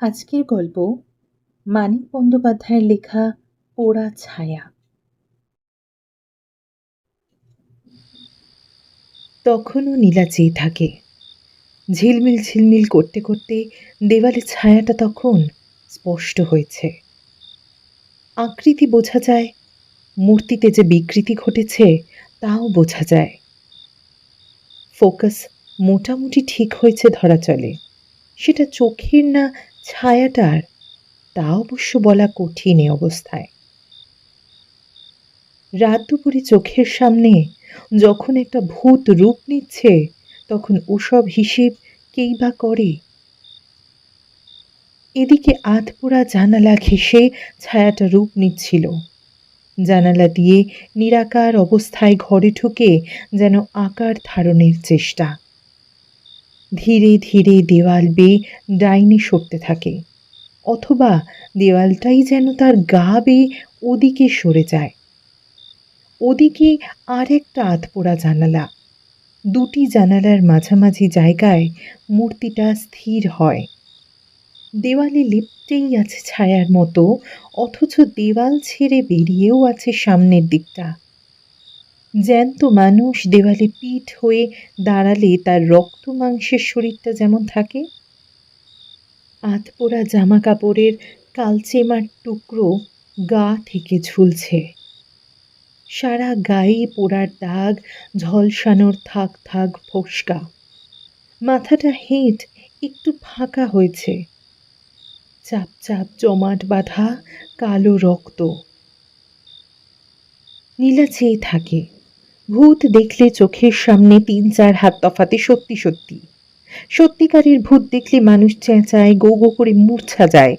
আজকের গল্প মানিক বন্দ্যোপাধ্যায়ের লেখা পোড়া ছায়া। তখনও নীলা চেয়ে থাকে। ঝিলমিল ঝিলমিল করতে করতে দেওয়ালে ছায়াটা তখন স্পষ্ট হয়েছে। আকৃতি বোঝা যায়, মূর্তিতে যে বিকৃতি ঘটেছে তাও বোঝা যায়। ফোকাস মোটামুটি ঠিক হয়েছে ধরা চলে। সেটা চোখের না ছায়াটার তা অবশ্য বলা কঠিন এ অবস্থায়। রাত দুপুরে চোখের সামনে যখন একটা ভূত রূপ নিচ্ছে, তখন ওসব হিসেব কেই বা করে? এদিকে আধপোড়া জানালা ঘেঁষে ছায়াটা রূপ নিচ্ছিল। জানালা দিয়ে নিরাকার অবস্থায় ঘরে ঢুকে যেন আকার ধারণের চেষ্টা। ধীরে ধীরে দেওয়াল বেয়ে ডাইনে সরতে থাকে, অথবা দেওয়ালটাই যেন তার গা বেয়ে ওদিকে সরে যায়। ওদিকে আর একটা আধপোড়া জানালা, দুটি জানালার মাঝামাঝি জায়গায় মূর্তিটা স্থির হয়। দেওয়ালে লিপটেই আছে ছায়ার মতো, অথচ দেওয়াল ছেড়ে বেরিয়েও আছে সামনের দিকটা। জ্যান্ত মানুষ দেওয়ালে পিঠ হয়ে দাঁড়ালে তার রক্ত মাংসের শরীরটা যেমন থাকে। আধপোড়া জামা কাপড়ের কালচেমার টুকরো গা থেকে ঝুলছে। সারা গায়ে পোড়ার দাগ, ঝলসানোর থাক থাক ফোসকা। মাথাটা হেঁট একটু ফাঁকা হয়েছে। চাপ চাপ জমাট বাঁধা কালো রক্ত। নীলা চেয়ে থাকে। ভূত দেখলে চোখের সামনে তিন চার হাত তফাতে সত্যি সত্যি। সত্যিকারের ভূত দেখলে মানুষ চেঁচায়, গো গো করে মূর্ছা যায়।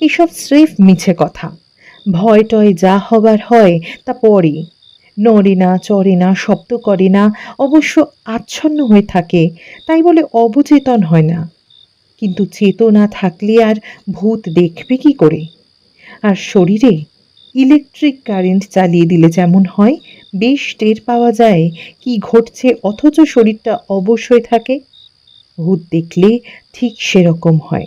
এসব স্রেফ মিছে কথা। ভয় টয় যা হবার হয় তা পরে। নড়ে না, চড়ে না, শব্দ করে না, অবশ্য আচ্ছন্ন হয়ে থাকে, তাই বলে অবচেতন হয় না। কিন্তু চেতনা থাকলে আর ভূত দেখবে কি করে? আর শরীরে ইলেকট্রিক কারেন্ট চালিয়ে দিলে যেমন হয় বেশ টের পাওয়া যায়? কি ঘটছে? অথচ শরীরটা অবশ্যই থাকে। ভূত দেখলে ঠিক সেরকম হয়।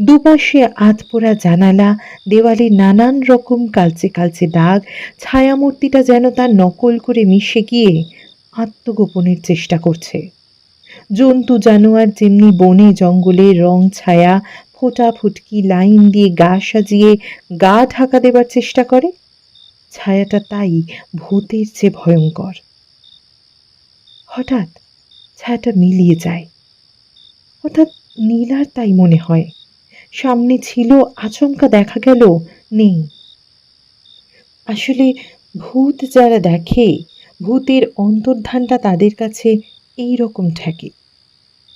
দুপাশে আধপোড়া জানালা, দেওয়ালে নানান রকম কালচে কালচে দাগ, ছায়ামূর্তিটা যেন তার নকল করে মিশে গিয়ে আত্মগোপনের চেষ্টা করছে। জন্তু, জানোয়ার যেমনি বনে, জঙ্গলে রং, ছায়া, ফোটা, ফুটকি, লাইন দিয়ে গা সাজিয়ে গা ঢাকা দেবার চেষ্টা করে। ছায়াটা তাই ভূতের চেয়ে ভয়ঙ্কর। হঠাৎ ছায়াটা মিলিয়ে যায়। অর্থাৎ নীলার তাই মনে হয়। সামনে ছিল, আচমকা দেখা গেল, নেই। আসলে ভূত যারা দেখে, ভূতের অন্তর্ধানটা তাদের কাছে এই রকম ঠেকে।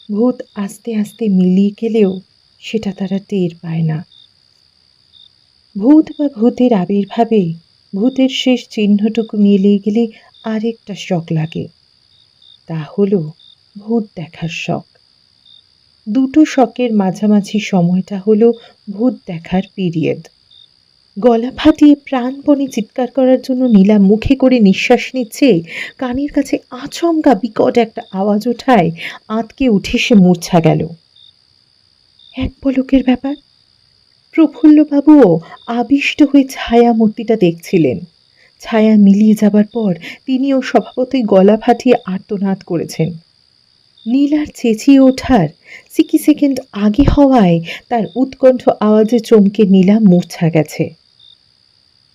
ভূত আস্তে আস্তে মিলিয়ে গেলেও সেটা তারা টের পায় না। ভূত বা ভূতের আবির্ভাবে ভূতের শেষ চিহ্নটুকু মিলিয়ে গেলে আরেকটা শখ লাগে। তা হলো ভূত দেখার শখ। দুটো শখের মাঝামাঝি সময়টা হলো ভূত দেখার পিরিয়ড। গলা ফাটিয়ে প্রাণপণে চিৎকার করার জন্য নীলা মুখে করে নিঃশ্বাস নিচ্ছে, কানের কাছে আচমকা বিকট একটা আওয়াজ ওঠায় আঁতকে উঠে সে মূর্ছা গেল। এক পলকের ব্যাপার প্রফুল্লবাবুও আবিষ্ট হয়ে ছায়া মূর্তিটা দেখছিলেন। ছায়া মিলিয়ে যাবার পর তিনিও স্বভাবতই গলা ফাটিয়ে আর্তনাদ করেছেন। নীলার চেঁচিয়ে ওঠার সিকি সেকেন্ড আগে হওয়ায় তার উৎকণ্ঠ আওয়াজে চমকে নীলা মূর্ছা গেছে।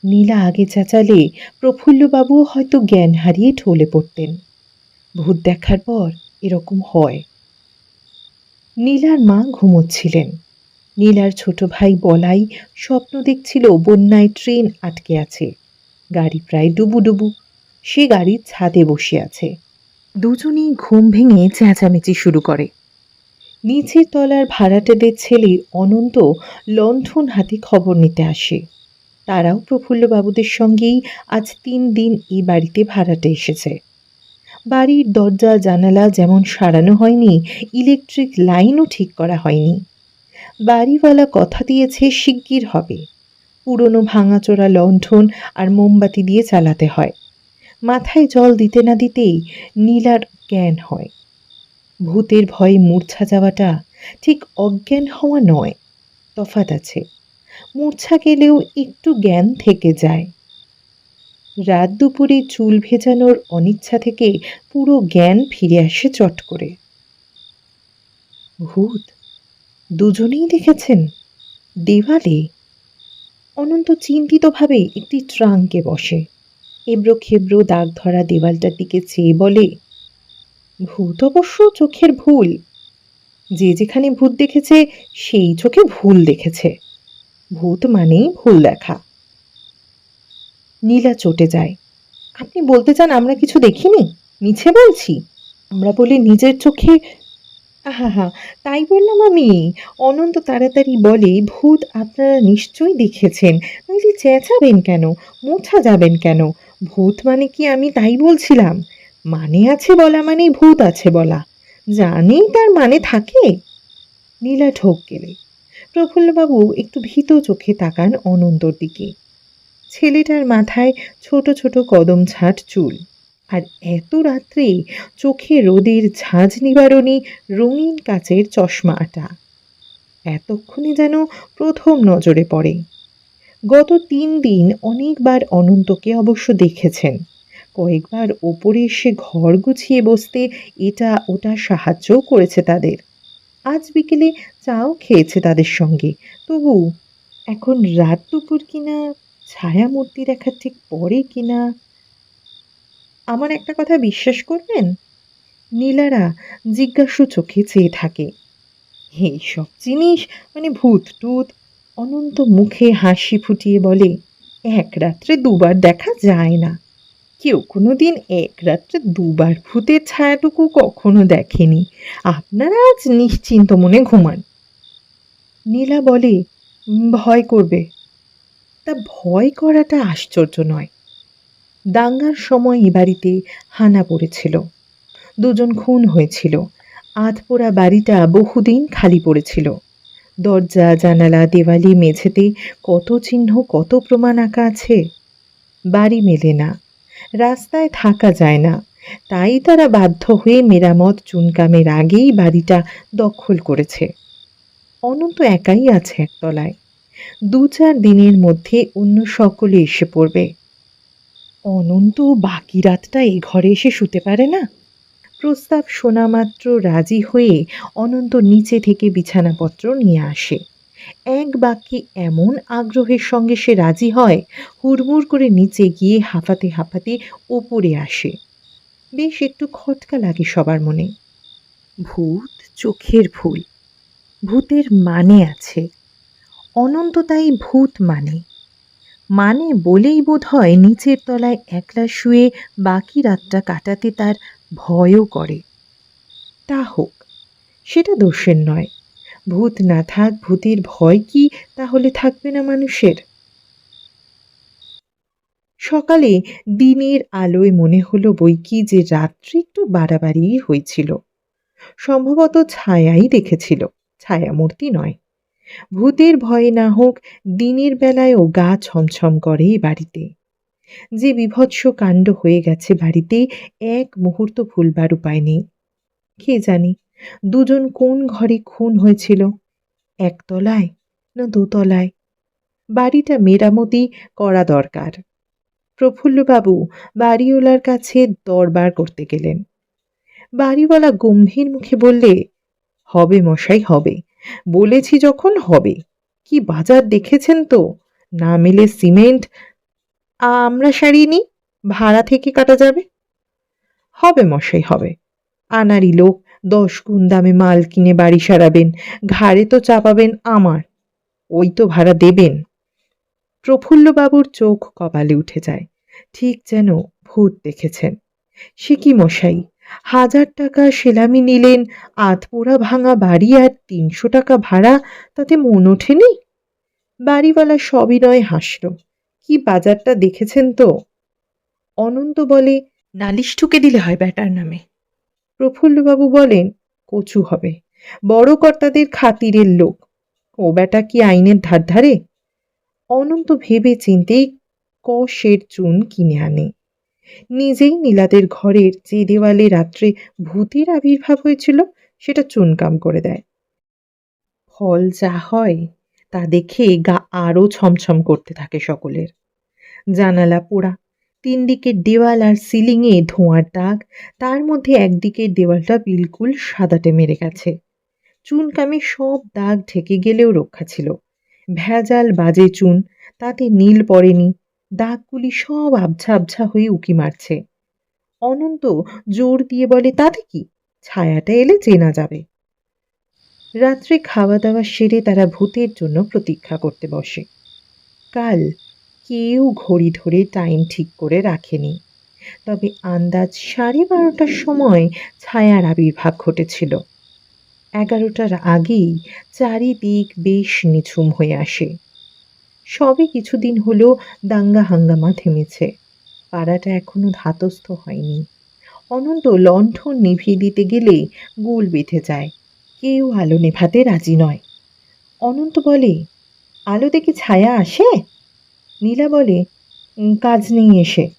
নীলা আগে চেঁচালে প্রফুল্লবাবুও হয়তো জ্ঞান হারিয়ে ঢলে পড়তেন। ভূত দেখার পর এরকম হয়। নীলার মা ঘুমোচ্ছিলেন। নীলার ছোট ভাই বলাই স্বপ্ন দেখছিল বন্যায় ট্রেন আটকে আছে। গাড়ি প্রায় ডুবু ডুবু। সে গাড়ির ছাদে বসে আছে। দুজনেই ঘুম ভেঙে চেঁচামেচি শুরু করে। নিচের তলার ভাড়াটেদের ছেলে অনন্ত লণ্ঠন হাতে খবর নিতে আসে। তারাও প্রফুল্লবাবুদের সঙ্গেই আজ তিন দিন এই বাড়িতে ভাড়াটে এসেছে। বাড়ির দরজা, জানালা যেমন সারানো হয়নি, ইলেকট্রিক লাইনও ঠিক করা হয়নি। বাড়িওয়ালা কথা দিয়েছে, শিগগির হবে। পুরনো ভাঙাচোরা লণ্ঠন আর মোমবাতি দিয়ে চালাতে হয়। মাথায় জল দিতে না দিতেই নীলার জ্ঞান হয়। ভূতের ভয়ে মূর্ছা যাওয়াটা ঠিক অজ্ঞান হওয়া নয়, তফাৎ আছে। মূর্ছা গেলেও একটু জ্ঞান থেকে যায়। রাত দুপুরে চুল ভেজানোর অনিচ্ছা থেকে পুরো জ্ঞান ফিরে আসে চট করে। ভূত দুজনেই দেখেছেন? দেওয়ালে অনন্ত চিন্তিতভাবে একটি ট্রাঙ্কে বসে। এবড়ো খেবড়ো দাগ ধরা দেওয়ালটার দিকে চেয়ে বলে, ভূত অবশ্য চোখের ভুল। যে যেখানে ভূত দেখেছে, সেই চোখে ভুল দেখেছে। ভূত মানেই ভুল দেখা। নীলা চটে যায়, আপনি বলতে চান আমরা কিছু দেখিনি? মিছে বলছি? আমরা বলে নিজের চোখে আহা তাই বললাম আমি। অনন্ত তাড়াতাড়ি বলে, ভূত, আপনারা নিশ্চয়ই দেখেছেন। নইলে চেঁচাবেন কেন? মোছা যাবেন কেন? ভূত মানে কি আমি তাই বলছিলাম? মানে আছে বলা মানেই ভূত আছে বলা। জানি তার মানে থাকে? নীলা ঠোক গেলে। প্রফুল্লবাবু একটু ভীত চোখে তাকান অনন্তর দিকে। ছেলেটার মাথায় ছোট ছোট কদম ছাট চুল। আর এত রাত্রে চোখে রোদের ঝাঁঝ নিবারণী রঙিন কাচের চশমা আটা। এতক্ষণে যেন প্রথম নজরে পড়ে। গত তিন দিন অনেকবার অনন্তকে অবশ্য দেখেছেন। কয়েকবার ওপরে এসে ঘর গুছিয়ে বসতে এটা ওটা সাহায্যও করেছে তাদের। আজ বিকেলে চাও খেয়েছে তাদের সঙ্গে। তবু এখন রাত দুপুর কিনা, ছায়ামূর্তি দেখার ঠিক পরে কিনা আমার একটা কথা বিশ্বাস করবেন? নীলারা জিজ্ঞাসু চোখে চেয়ে থাকে। এই সব জিনিস মানে ভূত টুত অনন্ত মুখে হাসি ফুটিয়ে বলে, এক রাত্রে দুবার দেখা যায় না। কেউ কোনো দিন এক রাত্রে দুবার ভূতের ছায়াটুকু কখনো দেখেনি। আপনারা আজ নিশ্চিন্ত মনে ঘুমান। নীলা বলে ভয় করবে। তা ভয় করাটা আশ্চর্য নয়। দাঙ্গার সময় এ বাড়িতে হানা পড়েছিল। দুজন খুন হয়েছিল। আধপোড়া বাড়িটা বহুদিন খালি পড়েছিল। দরজা, জানালা, দেওয়ালি, মেঝেতে কত চিহ্ন, কত প্রমাণ আঁকা আছে? বাড়ি মেলে না। রাস্তায় থাকা যায় না। তাই তারা বাধ্য হয়ে মেরামত চুনকামের আগেই বাড়িটা দখল করেছে। অনন্ত একাই আছে একতলায়। দু চার দিনের মধ্যে অন্য সকলে এসে পড়বে। অনন্ত বাকি রাতটা এই ঘরে এসে শুতে পারে না? প্রস্তাব শোনা মাত্র রাজি হয়ে অনন্ত নিচে থেকে বিছানাপত্র নিয়ে আসে। এক বাক্যে এমন আগ্রহের সঙ্গে সে রাজি হয়, হুড়মুড় করে নিচে গিয়ে হাঁপাতে হাঁপাতে ওপরে আসে। বেশ একটু খটকা লাগে সবার মনে। ভূত চোখের ভুল। ভূতের মানে আছে। অনন্ত তাই ভূত মানে। মানে বলেই বোধ হয় নিচের তলায় একলা শুয়ে বাকি রাতটা কাটাতে তার ভয়ও করে। তা হোক, সেটা দোষের নয়। ভূত না থাক ভূতের ভয় কি তাহলে থাকবে না মানুষের? সকালে দিনের আলোয় মনে হলো বই কি যে রাত্রি একটু বাড়াবাড়িই হয়েছিল। সম্ভবত ছায়াই দেখেছিল, ছায়ামূর্তি নয়। ভূতের ভয়ে না হোক দিনের বেলায়ও গা ছমছম করে বাড়িতে। যে বিভৎস কাণ্ড হয়ে গেছে বাড়িতে, এক মুহূর্ত ভুলবার উপায় নেই। কে জানি, দুজন কোন ঘরে খুন হয়েছিল? একতলায় না দোতলায়? বাড়িটা মেরামতি করা দরকার। প্রফুল্লবাবু বাড়িওয়ালার কাছে দরবার করতে গেলেন। বাড়িওয়ালা গম্ভীর মুখে বললে, হবে মশাই, হবে। বলেছি যখন হবে। কি বাজার দেখেছেন তো? না মিলে সিমেন্ট। আমরা সারিয়ে নিই, ভাড়া থেকে কাটা যাবে। হবে মশাই, হবে। আনারি লোক দশ গুণ দামে মাল কিনে বাড়ি সারাবেন, ঘাড়ে তো চাপাবেন আমার। ওই তো ভাড়া দেবেন। প্রফুল্লবাবুর চোখ কপালে উঠে যায়। ঠিক যেন ভূত দেখেছেন। সে কি মশাই? হাজার টাকা সেলামি নিলেন আধপোড়া ভাঙা বাড়ি আর তিনশো টাকা ভাড়া, তাতে মন ওঠেনি? বাড়িওয়ালা সবিনয় হাসল, কি বাজারটা দেখেছেন তো? অনন্ত বলে, নালিশ ঠুকে দিলে হয় ব্যাটার নামে। প্রফুল্লবাবু বলেন, কচু হবে, বড় কর্তাদের খাতিরের লোক। ও ব্যাটা কি আইনের ধার ধারে অনন্ত ভেবে চিন্তেই ক সের চুন কিনে আনে। নিজেই নীলাদের ঘরের যে দেওয়ালে রাত্রে ভূতের আবির্ভাব হয়েছিল, সেটা চুনকাম করে দেয়। ফল যা হয়, তা দেখে গা আরও ছমছম করতে থাকে সকলের। জানালা পোড়া তিন দিকের দেওয়াল আর সিলিংয়ে ধোঁয়ার দাগ, তার মধ্যে একদিকের দেওয়ালটা বিলকুল সাদাটে মেরে গেছে। চুনকামে সব দাগ ঢেকে গেলেও রক্ষা ছিল। ভেজাল বাজে চুন, তাতে নীল পড়েনি দাগগুলি সব আবছা আবছা হয়ে উকি মারছে। অনন্ত জোর দিয়ে বলে, তাতে কি? ছায়াটা এলে চেনা যাবে। রাত্রে খাওয়া দাওয়া সেরে তারা ভূতের জন্য প্রতীক্ষা করতে বসে। কাল কেউ ঘড়ি ধরে টাইম ঠিক করে রাখেনি। তবে আন্দাজ সাড়ে বারোটার সময় ছায়ার আবির্ভাব ঘটেছিল। এগারোটার আগেই চারিদিক বেশ নিঝুম হয়ে আসে। সবে কিছুদিন হলো দাঙ্গা হাঙ্গামা থেমেছে। পাড়াটা এখনও ধাতস্থ হয়নি। অনন্ত লণ্ঠন নিভিয়ে দিতে গেলে গোল বেঁধে যায়। কেউ আলো নেভাতে রাজি নয়। অনন্ত বলে আলো দেখে ছায়া আসে? নীলা বলে কাজ নেই এসে।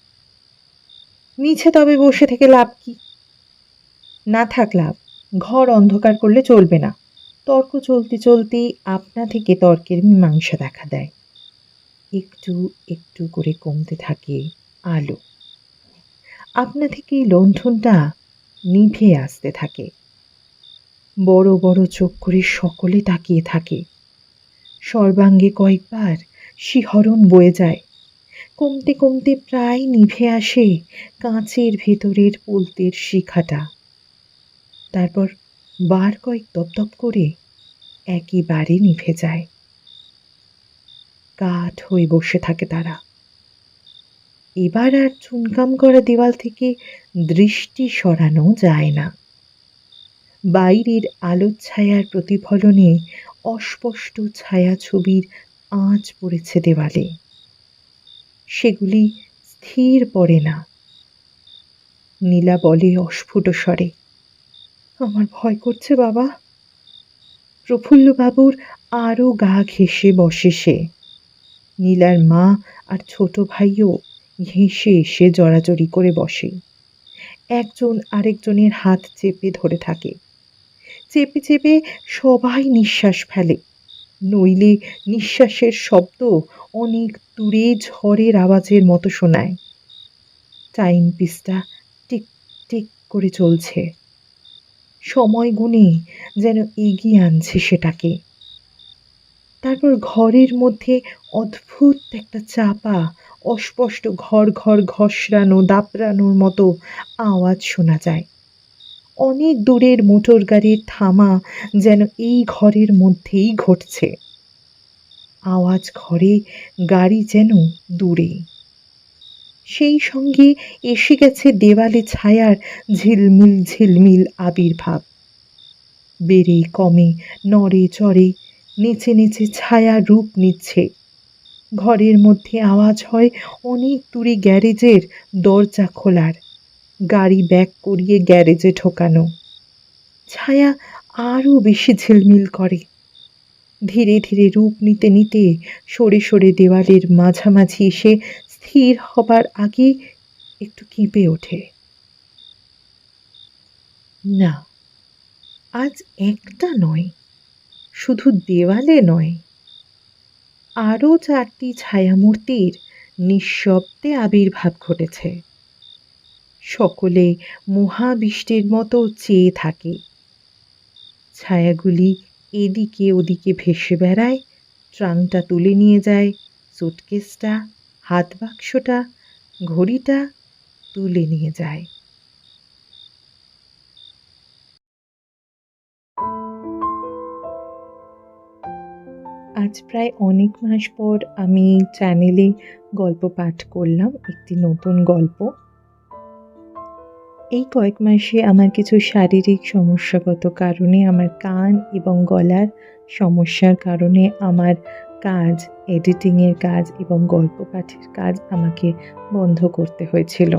মিছে তবে বসে থেকে লাভ কি? না থাক লাভ। ঘর অন্ধকার করলে চলবে না। তর্ক চলতে চলতেই আপনা থেকে তর্কের মীমাংসা দেখা দেয়। একটু একটু করে কমতে থাকে আলো। আপনা থেকেই লণ্ঠনটা নিভে আসতে থাকে। বড় বড় চোখ করে সকলে তাকিয়ে থাকে। সর্বাঙ্গে কয়েকবার শিহরণ বয়ে যায়। কমতে কমতে প্রায় নিভে আসে কাঁচের ভেতরের পোলতের শিখাটা। তারপর বার কয়েক দপদপ করে একেবারে নিভে যায়। কাঠ হয়ে বসে থাকে তারা। এবার আর চুনকাম করা দেওয়াল থেকে দৃষ্টি সরানো যায় না। বাইরের আলোর ছায়ার প্রতিফলনে অস্পষ্ট ছায়াছবির আঁচ পড়েছে দেওয়ালে। সেগুলি স্থির পড়ে না। নীলা বলে অস্ফুট স্বরে, আমার ভয় করছে বাবা। প্রফুল্লবাবুর আরও গা ঘেঁষে বসে সে। নীলার মা আর ছোট ভাইও ঘেঁষে এসে জড়াজড়ি করে বসে। একজন আরেকজনের হাত চেপে ধরে থাকে। চেপে চেপে সবাই নিঃশ্বাস ফেলে। নইলে নিঃশ্বাসের শব্দ অনেক দূরে ঝড়ের আওয়াজের মতো শোনায়। টাইম পিসটা টিক টিক করে চলছে। সময় গুণে যেন এগিয়ে আনছে সেটাকে। তারপর ঘরের মধ্যে অদ্ভুত একটা চাপা, অস্পষ্ট ঘর ঘর ঘষরানো, দাপড়ানোর মতো আওয়াজ শোনা যায়। অনেক দূরের মোটর গাড়ির থামা যেন এই ঘরের মধ্যেই ঘটছে। আওয়াজ ঘরে, গাড়ি যেন দূরে। সেই সঙ্গে এসে গেছে দেওয়ালে ছায়ার ঝিলমিল ঝিলমিল আবির্ভাব। বেড়ে কমে, নড়ে চড়ে নেচে নেচে ছায়া রূপ নিচ্ছে। ঘরের মধ্যে আওয়াজ হয় অনেক দূরে গ্যারেজের দরজা খোলার। গাড়ি ব্যাক করিয়ে গ্যারেজে ঢোকানো। ছায়া আরও বেশি ঝিলমিল করে। ধীরে ধীরে রূপ নিতে নিতে সরে সরে দেওয়ালের মাঝামাঝি এসে স্থির হবার আগে একটু কেঁপে ওঠে। না, আজ একটা নয়। শুধু দেওয়ালে নয়, আরও চারটি ছায়ামূর্তির নিঃশব্দে আবির্ভাব ঘটেছে। সকলে মহাবিষ্টের মতো চেয়ে থাকে। ছায়াগুলি এদিকে ওদিকে ভেসে বেড়ায়, ট্রাংটা তুলে নিয়ে যায়, সুটকেসটা হাত বাক্সটা ঘড়িটা তুলে নিয়ে যায়। আজ প্রায় অনেক মাস পর আমি চ্যানেলে গল্প পাঠ করলাম, একটি নতুন গল্প। এই কয়েক মাসে আমার কিছু শারীরিক সমস্যাগত কারণে আমার কান এবং গলার সমস্যার কারণে আমার কাজ এডিটিংয়ের কাজ এবং গল্প পাঠের কাজ আমাকে বন্ধ করতে হয়েছিল।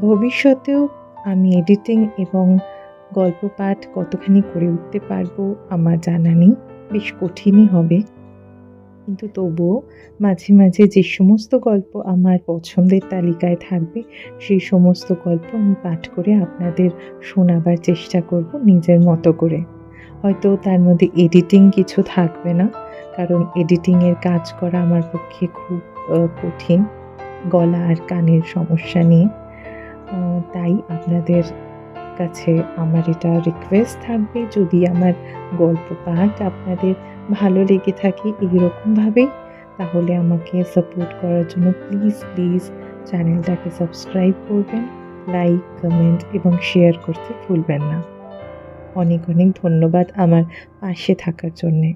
ভবিষ্যতেও আমি এডিটিং এবং গল্প পাঠ কতখানি করে উঠতে পারব আমার জানা নেই। বেশ কঠিনই হবে। কিন্তু তবুও মাঝে মাঝে যে সমস্ত গল্প আমার পছন্দের তালিকায় থাকবে, সেই সমস্ত গল্প আমি পাঠ করে আপনাদের শোনাবার চেষ্টা করব নিজের মতো করে। হয়তো তার মধ্যে এডিটিং কিছু থাকবে না, কারণ এডিটিংয়ের কাজ করা আমার পক্ষে খুব কঠিন গলা আর কানের সমস্যা নিয়ে। তাই আপনাদের কাছে আমার এটা রিকোয়েস্ট থাকবে, যদি আমার গল্প পাঠ আপনাদের ভালো লেগে থাকে এইরকমভাবেই তাহলে আমাকে সাপোর্ট করার জন্য প্লিজ প্লিজ চ্যানেলটাকে সাবস্ক্রাইব করবেন লাইক কমেন্ট এবং শেয়ার করতে ভুলবেন না। অনেক অনেক ধন্যবাদ আমার পাশে থাকার জন্যে।